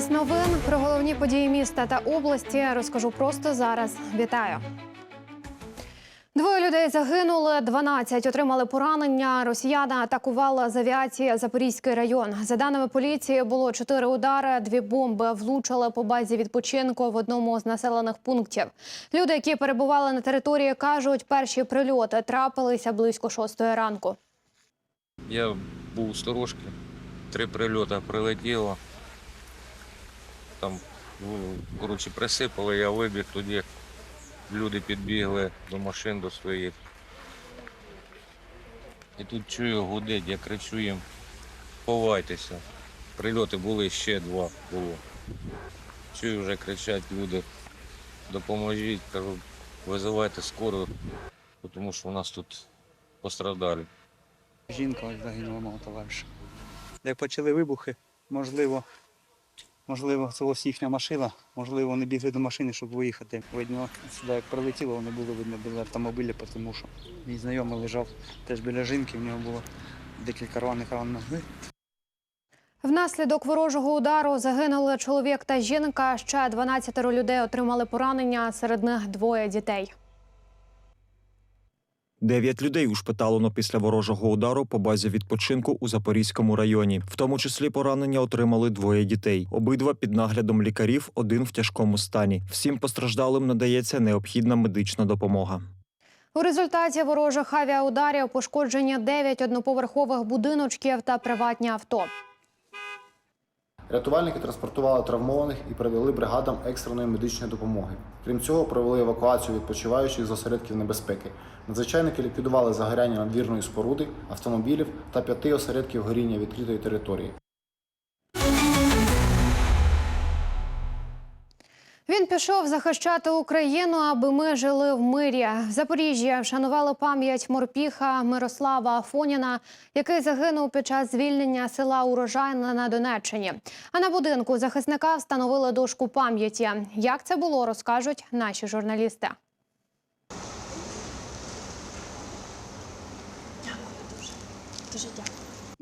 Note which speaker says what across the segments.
Speaker 1: Час новин про головні події міста та області розкажу просто зараз. Вітаю. Двоє людей загинули, 12 отримали поранення. Росіяни атакували з авіації Запорізький район. За даними поліції, було чотири удари. Дві бомби влучили по базі відпочинку в одному з населених пунктів. Люди, які перебували на території, кажуть, перші прильоти трапилися близько шостої ранку.
Speaker 2: Я був у сторожки, три прильоти прилетіло. Там, ну, коротше, присипали, я вибіг тоді. Люди підбігли до машин до своїх. І тут чую гудить, я кричу їм, ховайтеся. Прильоти були ще два було. Чую, вже кричать люди, допоможіть, кажу, визивайте скору, тому що у нас тут пострадали.
Speaker 3: Жінка загинула мого товариша. Як почали вибухи, можливо, можливо, це ось їхня машина, можливо, вони бігли до машини, щоб виїхати. Видно, сюди як прилетіло, вони були видно біля автомобіля, тому що мій знайомий лежав теж біля жінки, в нього було декілька рваних ран ноги.
Speaker 1: Внаслідок ворожого удару загинули чоловік та жінка. Ще 12 людей отримали поранення. Серед них двоє дітей.
Speaker 4: Дев'ять людей ушпиталено після ворожого удару по базі відпочинку у Запорізькому районі. В тому числі поранення отримали двоє дітей. Обидва під наглядом лікарів, один в тяжкому стані. Всім постраждалим надається необхідна медична допомога.
Speaker 1: У результаті ворожих авіаударів пошкоджені 9 одноповерхових будиночків та приватні авто.
Speaker 5: Рятувальники транспортували травмованих і передали бригадам екстреної медичної допомоги. Крім цього, провели евакуацію відпочиваючих з осередків небезпеки. Надзвичайники ліквідували загоряння надвірної споруди, автомобілів та п'яти осередків горіння відкритої території.
Speaker 1: Він пішов захищати Україну, аби ми жили в мирі. В Запоріжжі вшанували пам'ять морпіха Мирослава Афоніна, який загинув під час звільнення села Урожайна на Донеччині. А на будинку захисника встановили дошку пам'яті. Як це було, розкажуть наші журналісти.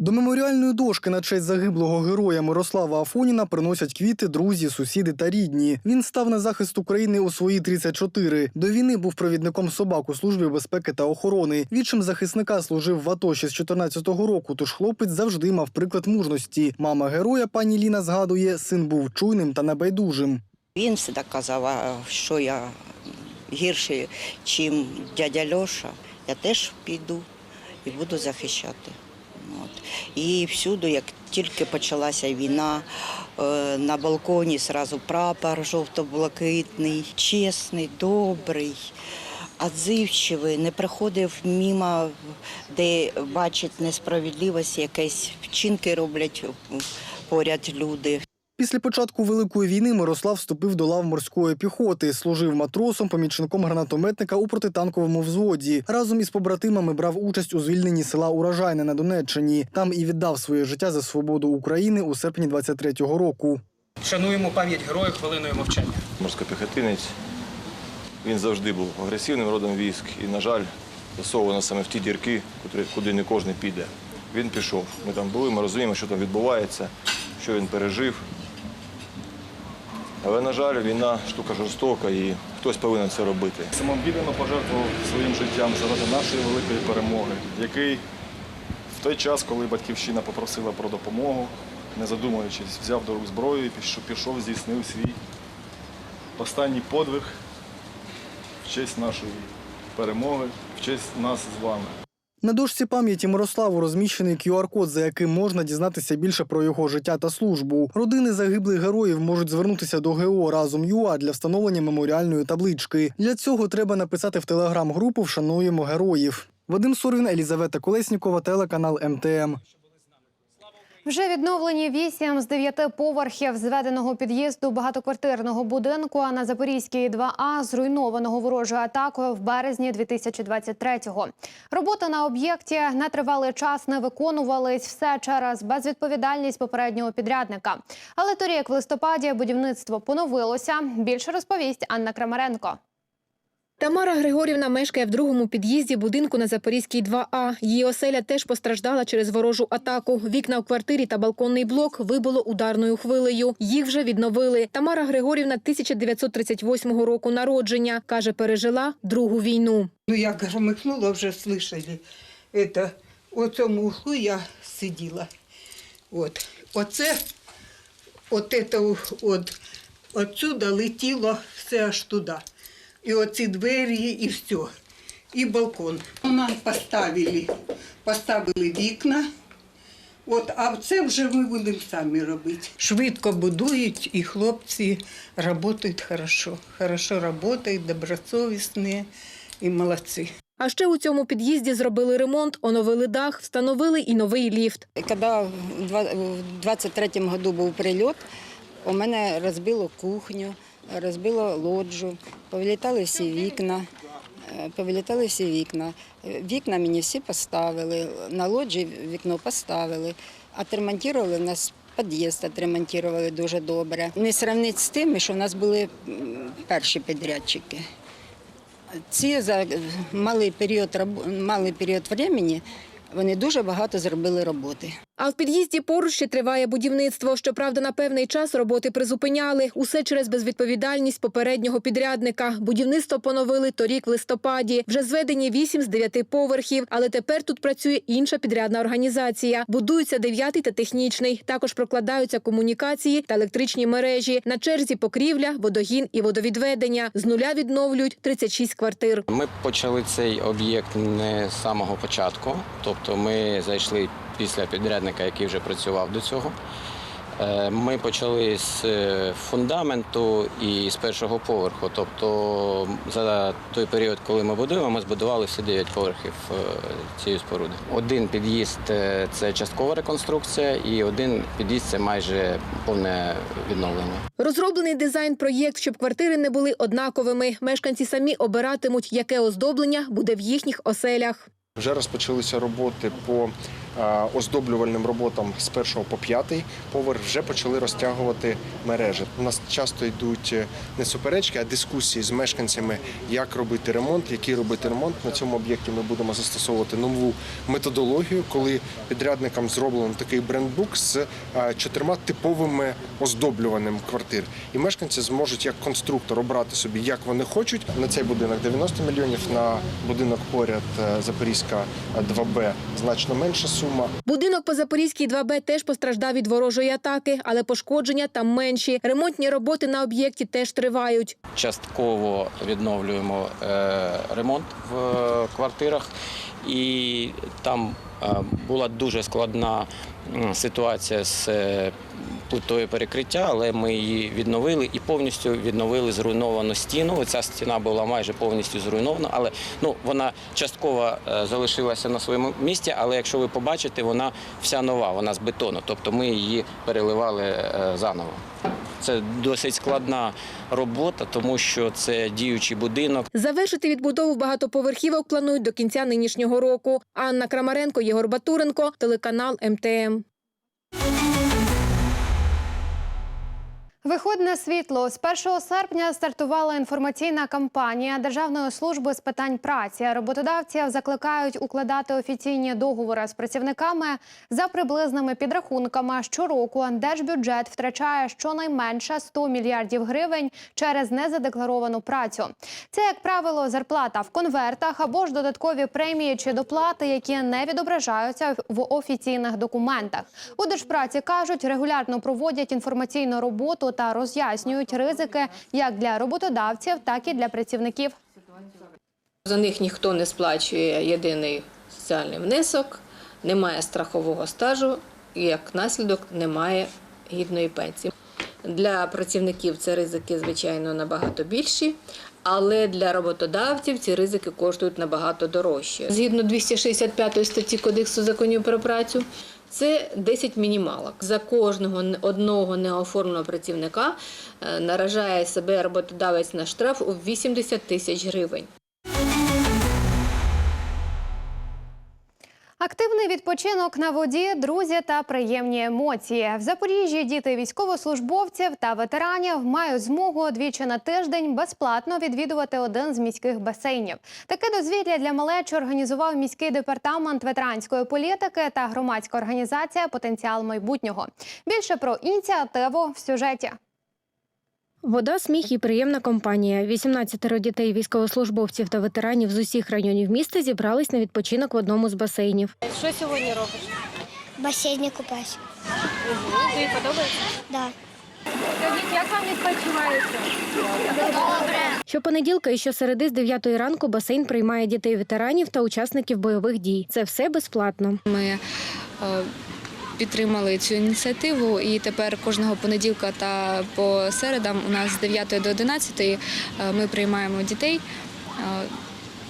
Speaker 6: До меморіальної дошки на честь загиблого героя Мирослава Афоніна приносять квіти, друзі, сусіди та рідні. Він став на захист України у свої 34. До війни був провідником собак у службі безпеки та охорони. Відчим захисника служив в АТО ще з 14-го року. Тож хлопець завжди мав приклад мужності. Мама героя пані Ліна згадує, син був чуйним та небайдужим.
Speaker 7: Він завжди казав, що я гірше, ніж дядя Льоша, я теж піду і буду захищати. От. І всюди, як тільки почалася війна, е, на балконі одразу прапор жовто-блакитний, чесний, добрий, адзивчивий, не приходив мимо, де бачить несправедливість, якісь вчинки роблять поряд люди.
Speaker 6: Після початку Великої війни Мирослав вступив до лав морської піхоти, служив матросом, помічником гранатометника у протитанковому взводі. Разом із побратимами брав участь у звільненні села Урожайне на Донеччині. Там і віддав своє життя за свободу України у серпні 23-го року.
Speaker 8: Шануємо пам'ять героїв хвилиною мовчання.
Speaker 9: морськопіхотинець. Він завжди був агресивним родом військ і, на жаль, засовано саме в ті дірки, куди, куди не кожен піде. Він пішов. Ми там були, ми розуміємо, що там відбувається, що він пережив. Але, на жаль, війна штука жорстока і хтось повинен це робити.
Speaker 10: самовіддано пожертвував своїм життям заради нашої великої перемоги, який в той час, коли батьківщина попросила про допомогу, не задумуючись, взяв до рук зброю і пішов, здійснив свій останній подвиг в честь нашої перемоги, в честь нас з вами.
Speaker 6: На дошці пам'яті Мирославу розміщений QR-код, за яким можна дізнатися більше про його життя та службу. Родини загиблих героїв можуть звернутися до ГО разом ЮА для встановлення меморіальної таблички. Для цього треба написати в телеграм-групу Вшануємо героїв. Вадим Сурвін, Елізавета Колеснікова, телеканал МТМ.
Speaker 1: Вже відновлені вісім з дев'яти поверхів зведеного під'їзду багатоквартирного будинку на Запорізькій 2А, зруйнованого ворожою атакою в березні 2023-го. Роботи на об'єкті на тривалий час не виконувались все через безвідповідальність попереднього підрядника. Але торік в листопаді будівництво поновилося. Більше розповість Анна Крамаренко.
Speaker 11: Тамара Григорівна мешкає в другому під'їзді будинку на Запорізькій 2А. Її оселя теж постраждала через ворожу атаку. Вікна у квартирі та балконний блок вибило ударною хвилею. Їх вже відновили. Тамара Григорівна 1938 року народження. Каже, пережила другу війну.
Speaker 12: Ну, я громыхнула, вже слышали. Это, у цьому углу я сиділа. От. Оце, от это, от, отсюда летіло все аж туди. І оці двері, і все. І балкон. Нам поставили, поставили вікна. От, а це вже ми будемо самі робити. Швидко будують, і хлопці працюють хорошо. Хорошо працюють, добросовісні і молодці.
Speaker 11: А ще у цьому під'їзді зробили ремонт, оновили дах, встановили і новий ліфт.
Speaker 7: Коли в два- в 23-му году був прильот, у мене розбило кухню, розбило лоджу, повилітали всі вікна. е, Повилітали всі вікна. Е, Вікна мені всі поставили, на лоджі вікно поставили. Отремонтували в нас під'їзд, отремонтували дуже добре. Не сравнити з тим, що в нас були перші підрядчики. Ці за малий період, малий період часу вони дуже багато зробили роботи.
Speaker 11: А в під'їзді поруч ще триває будівництво. Щоправда, на певний час роботи призупиняли. Усе через безвідповідальність попереднього підрядника. Будівництво поновили торік в листопаді. Вже зведені 8 з 9 поверхів. Але тепер тут працює інша підрядна організація. Будується дев'ятий та технічний. Також прокладаються комунікації та електричні мережі. На черзі покрівля, водогін і водовідведення. З нуля відновлюють 36 квартир.
Speaker 8: Ми почали цей об'єкт не з самого початку, тобто ми зайшли після підрядника, який вже працював до цього. Е, Ми почали з е, фундаменту і з першого поверху. Тобто за той період, коли ми будуємо, ми збудували всі 9 поверхів е, цієї споруди. Один під'їзд це часткова реконструкція, і один під'їзд це майже повне відновлення.
Speaker 11: Розроблений дизайн-проєкт, щоб квартири не були однаковими. Мешканці самі обиратимуть, яке оздоблення буде в їхніх оселях.
Speaker 10: Вже розпочалися роботи по е, оздоблювальним роботам з першого по п'ятий поверх. Вже почали розтягувати мережі. У нас часто йдуть е, не суперечки, а дискусії з мешканцями, як робити ремонт, який робити ремонт. На цьому об'єкті ми будемо застосовувати нову методологію, коли підрядникам зроблено такий брендбук з е, чотирма типовими оздоблюванням квартир. І мешканці зможуть як конструктор обрати собі, як вони хочуть. На цей будинок 90 мільйонів, на будинок поряд е, Запорізька е, 2Б значно менша сума.
Speaker 11: Будинок по Запорізькій 2Б теж постраждав від ворожої атаки, але пошкодження там менші. Ремонтні роботи на об'єкті теж тривають.
Speaker 8: частково відновлюємо е, ремонт в е, квартирах, і там е, була дуже складна ситуація з е, перекриття, але ми її відновили і повністю відновили зруйновану стіну. Ця стіна була майже повністю зруйнована, але ну вона частково е, залишилася на своєму місці. Але якщо ви побачите, вона вся нова, вона з бетону, тобто ми її переливали е, заново. Це досить складна робота, тому що це діючий будинок.
Speaker 11: Завершити відбудову багатоповерхівок планують до кінця нинішнього року. Анна Крамаренко, Єгор Батуренко, телеканал МТМ.
Speaker 1: Виход на світло з 1 серпня стартувала інформаційна кампанія Державної служби з питань праці. Роботодавців закликають укладати офіційні договори з працівниками за приблизними підрахунками. Щороку держбюджет втрачає щонайменше 100 мільярдів гривень через незадекларовану працю. Це, як правило, зарплата в конвертах або ж додаткові премії чи доплати, які не відображаються в офіційних документах. У держпраці кажуть, регулярно проводять інформаційну роботу та роз'яснюють ризики як для роботодавців, так і для працівників.
Speaker 13: За них ніхто не сплачує єдиний соціальний внесок, немає страхового стажу і як наслідок немає гідної пенсії. Для працівників це ризики, звичайно, набагато більші, але для роботодавців ці ризики коштують набагато дорожче. Згідно 265 статті Кодексу законів про працю, це 10 мінімалок. За кожного одного неоформленого працівника е, наражає себе роботодавець на штраф у 80 тисяч гривень.
Speaker 1: Активний відпочинок на воді, друзі та приємні емоції. В Запоріжжі діти військовослужбовців та ветеранів мають змогу двічі на тиждень безплатно відвідувати один з міських басейнів. Таке дозвілля для малечі організував міський департамент ветеранської політики та громадська організація Потенціал майбутнього. Більше про ініціативу в сюжеті.
Speaker 14: Вода, сміх і приємна компанія. 18 дітей військовослужбовців та ветеранів з усіх районів міста зібрались на відпочинок в одному з басейнів.
Speaker 15: Що сьогодні робиш?
Speaker 16: В басейні купаюсь.
Speaker 15: Тобі подобається?
Speaker 16: Да.
Speaker 15: Скажіть, як вам відпочивається?
Speaker 14: Щопонеділка і щосереди з 9 ранку басейн приймає дітей ветеранів та учасників бойових дій. Це все безплатно.
Speaker 17: Ми е, підтримали цю ініціативу, і тепер кожного понеділка та по середам у нас з 9 до 11 е, ми приймаємо дітей.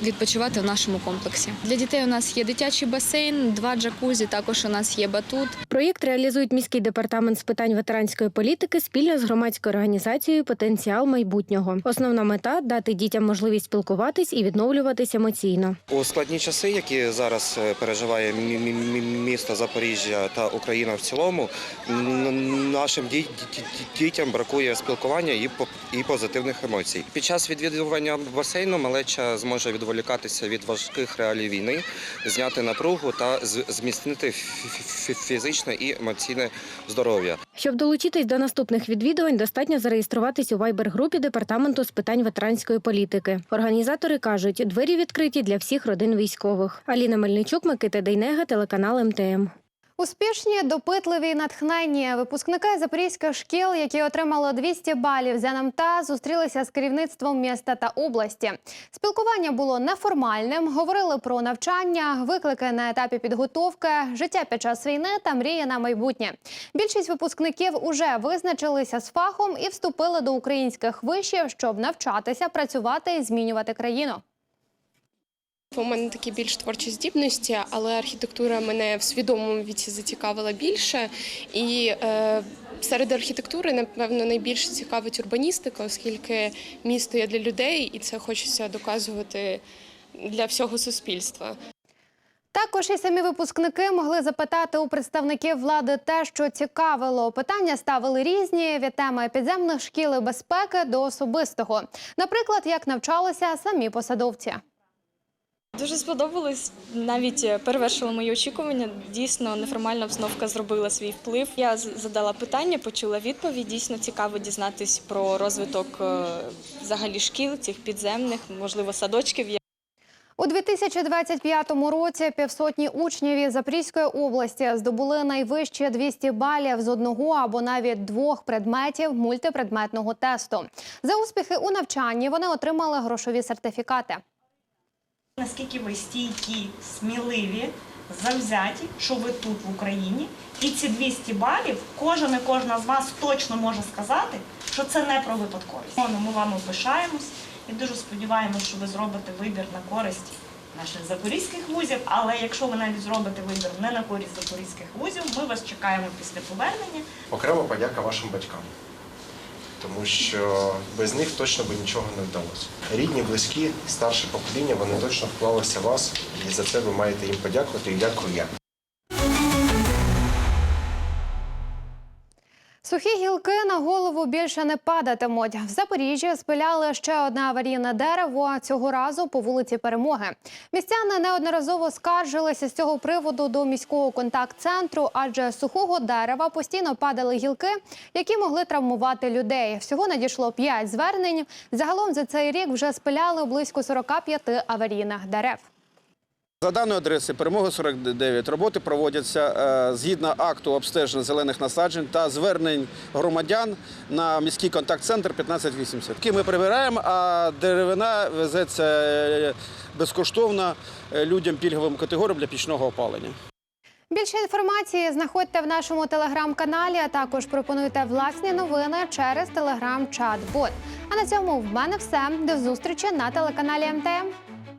Speaker 17: Відпочивати в нашому комплексі для дітей. У нас є дитячий басейн, два джакузі. Також у нас є батут.
Speaker 14: Проєкт реалізують міський департамент з питань ветеранської політики спільно з громадською організацією Потенціал майбутнього. Основна мета дати дітям можливість спілкуватись і відновлюватись емоційно.
Speaker 18: У складні часи, які зараз е, переживає мі- мі- мі- місто Запоріжжя та Україна в цілому, нашим ді- ді- ді- дітям бракує спілкування і по- і позитивних емоцій. Під час відвідування басейну малеча зможе відволікатися від важких реалій війни, зняти напругу та зміцнити фі- фі- фізичне і емоційне здоров'я.
Speaker 14: Щоб долучитись до наступних відвідувань, достатньо зареєструватись у вайбер-групі департаменту з питань ветеранської політики. Організатори кажуть, двері відкриті для всіх родин військових. Аліна Мельничук, Микита Дейнега, телеканал МТМ.
Speaker 1: Успішні, допитливі, й натхненні випускники запорізьких шкіл, які отримали 200 балів за НМТ, зустрілися з керівництвом міста та області. Спілкування було неформальним. Говорили про навчання, виклики на етапі підготовки, життя під час війни та мрії на майбутнє. Більшість випускників уже визначилися з фахом і вступили до українських вишів, щоб навчатися, працювати і змінювати країну.
Speaker 19: У мене такі більш творчі здібності, але архітектура мене в свідомому віці зацікавила більше. І е, серед архітектури, напевно, найбільше цікавить урбаністика, оскільки місто є для людей, і це хочеться доказувати для всього суспільства.
Speaker 1: Також і самі випускники могли запитати у представників влади те, що цікавило. Питання ставили різні від теми підземних шкіл і безпеки до особистого. Наприклад, як навчалися самі посадовці.
Speaker 20: Дуже сподобалось, навіть е, перевершило мої очікування. Дійсно, неформальна обстановка зробила свій вплив. Я задала питання, почула відповідь. Дійсно цікаво дізнатись про розвиток е, взагалі шкіл, цих підземних, можливо, садочків.
Speaker 1: У 2025 році півсотні учнів із Запорізької області здобули найвищі 200 балів з одного або навіть двох предметів мультипредметного тесту. За успіхи у навчанні вони отримали грошові сертифікати.
Speaker 21: Наскільки ви стійкі, сміливі, завзяті, що ви тут в Україні, і ці 200 балів кожен і кожна з вас точно може сказати, що це не про випадковість. Ну, Ми вами пишаємось і дуже сподіваємось, що ви зробите вибір на користь наших запорізьких вузів. Але якщо ви навіть зробите вибір не на користь запорізьких вузів, ми вас чекаємо після повернення.
Speaker 10: Окрема подяка вашим батькам, тому що без них точно би нічого не вдалося. Рідні, близькі, старше покоління, вони точно вклалися в вас, і за це ви маєте їм подякувати, і дякую я.
Speaker 1: Сухі гілки на голову більше не падатимуть. В Запоріжжі спиляли ще одне аварійне дерево. Цього разу по вулиці Перемоги. Містяни неодноразово скаржилися з цього приводу до міського контакт-центру, адже сухого дерева постійно падали гілки, які могли травмувати людей. Всього надійшло 5 звернень. Загалом за цей рік вже спиляли близько 45 аварійних дерев.
Speaker 22: За даною адресою перемоги 49 роботи проводяться е, згідно акту обстеження зелених насаджень та звернень громадян на міський контакт-центр 1580. Які Ми прибираємо, а деревина везеться е, безкоштовно е, людям пільговим категоріям для пічного опалення.
Speaker 1: Більше інформації знаходьте в нашому телеграм-каналі. А також пропонуйте власні новини через телеграм-чат-бот. А на цьому в мене все. До зустрічі на телеканалі МТМ.